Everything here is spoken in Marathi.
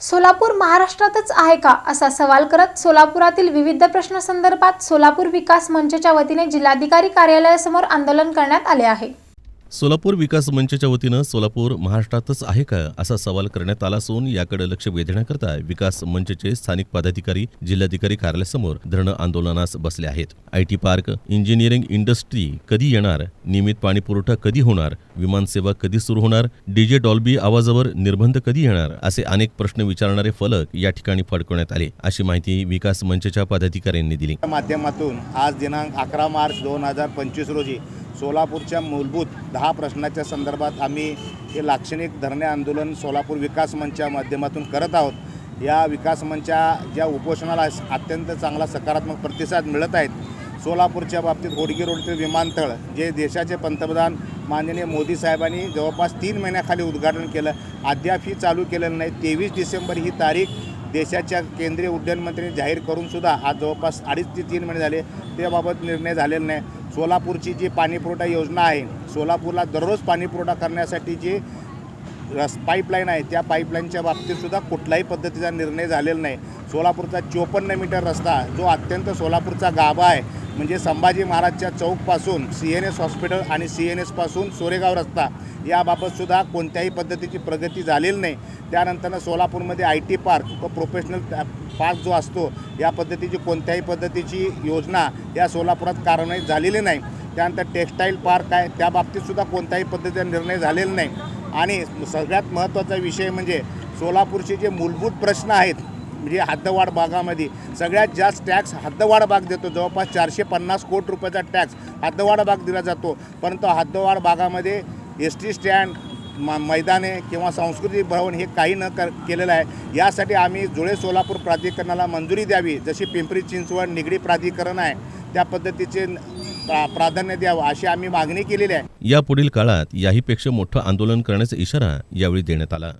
सोलापूर महाराष्ट्रातच आहे का असा सवाल करत सोलापुरातील विविध प्रश्नासंदर्भात सोलापूर विकास मंचच्या वतीने जिल्हाधिकारी कार्यालयासमोर आंदोलन करण्यात आले आहे. सोलापूर विकास मंचच्या वतीनं सोलापूर महाराष्ट्रातच आहे का असा सवाल करण्यात आला असून याकडे लक्ष वेधण्याकरता विकास मंचचे स्थानिक पदाधिकारी जिल्हाधिकारी कार्यालयासमोर धरणं आंदोलनास बसले आहेत. I T park engineering industry कधी येणार? नियमित पाणी पुरवठा कधी होणार? विमानसेवा कधी सुरू होणार? डीजे डॉल्बी आवाजावर निर्बंध कधी येणार? असे अनेक प्रश्न विचारणारे फलक या ठिकाणी फडकवण्यात आले. अशी माहिती विकास मंचच्या पदाधिकाऱ्यांनी दिली. माध्यमातून आज दिनांक अकरा मार्च दोन हजार पंचवीस रोजी सोलापूरच्या मूलभूत दहा प्रश्नाच्या संदर्भात आम्ही हे लाक्षणिक धरणे आंदोलन सोलापूर विकास मंचच्या माध्यमातून करत आहोत. या विकास मंचा ज्या उपोषणाला अत्यंत चांगला सकारात्मक प्रतिसाद मिळत आहेत सोलापूरच्या बाबतीत होडगी रोडचे विमानतळ जे देशाचे पंतप्रधान माननीय मोदी साहेबांनी जवळपास तीन महिन्याखाली उद्घाटन केलं अद्याप ही चालू केलेलं नाही. तेवीस डिसेंबर ही तारीख देशाच्या केंद्रीय उड्डयन मंत्र्यांनी जाहीर करूनसुद्धा आज जवळपास अडीच ते तीन महिने झाले त्याबाबत निर्णय झालेला नाही. सोलापूरची जी पाणीपुरवठा योजना आहे सोलापूरला दररोज पाणीपुरवठा करण्यासाठी जी रस पाईपलाईन आहे त्या पाईपलाईनच्या बाबतीतसुद्धा कुठल्याही पद्धतीचा निर्णय झालेला नाही. सोलापूरचा चोपन्न मीटर रस्ता जो अत्यंत सोलापूरचा गाभा आहे म्हणजे संभाजी महाराजच्या चौकपासून सी एन एस हॉस्पिटल आणि सी एन एसपासून सोरेगाव रस्ता याबाबतसुद्धा कोणत्याही पद्धतीची प्रगती झालेली नाही. त्यानंतरनं सोलापूरमध्ये आय टी पार्क व प्रोफेशनल पार्क जो असतो या पद्धतीची कोणत्याही पद्धतीची योजना या सोलापुरात कार्यान्वित झालेली नाही. त्यानंतर टेक्स्टाईल पार्क आहे त्या बाबतीतसुद्धा कोणत्याही पद्धतीचा निर्णय झालेला नाही. आणि सगळ्यात महत्त्वाचा विषय म्हणजे सोलापूरचे जे मूलभूत प्रश्न आहेत म्हणजे हद्दवाढ भागामध्ये सगळ्यात जास्त टॅक्स हद्दवाढ भाग देतो. जवळपास चारशे पन्नास कोटी रुपयाचा टॅक्स हद्दवाढ भाग दिला जातो. परंतु हद्दवाढ भागामध्ये एस टी स्टँड म मैदाने किंवा सांस्कृतिक भवन हे काही न कर केलेलं आहे. यासाठी आम्ही जुळे सोलापूर प्राधिकरणाला मंजुरी द्यावी. जशी पिंपरी चिंचवड निगडी प्राधिकरण आहे त्या पद्धतीचे प्रा प्राधान्य द्यावं अशी आम्ही मागणी केलेली आहे. यापुढील काळात याहीपेक्षा मोठं आंदोलन करण्याचा इशारा यावेळी देण्यात आला.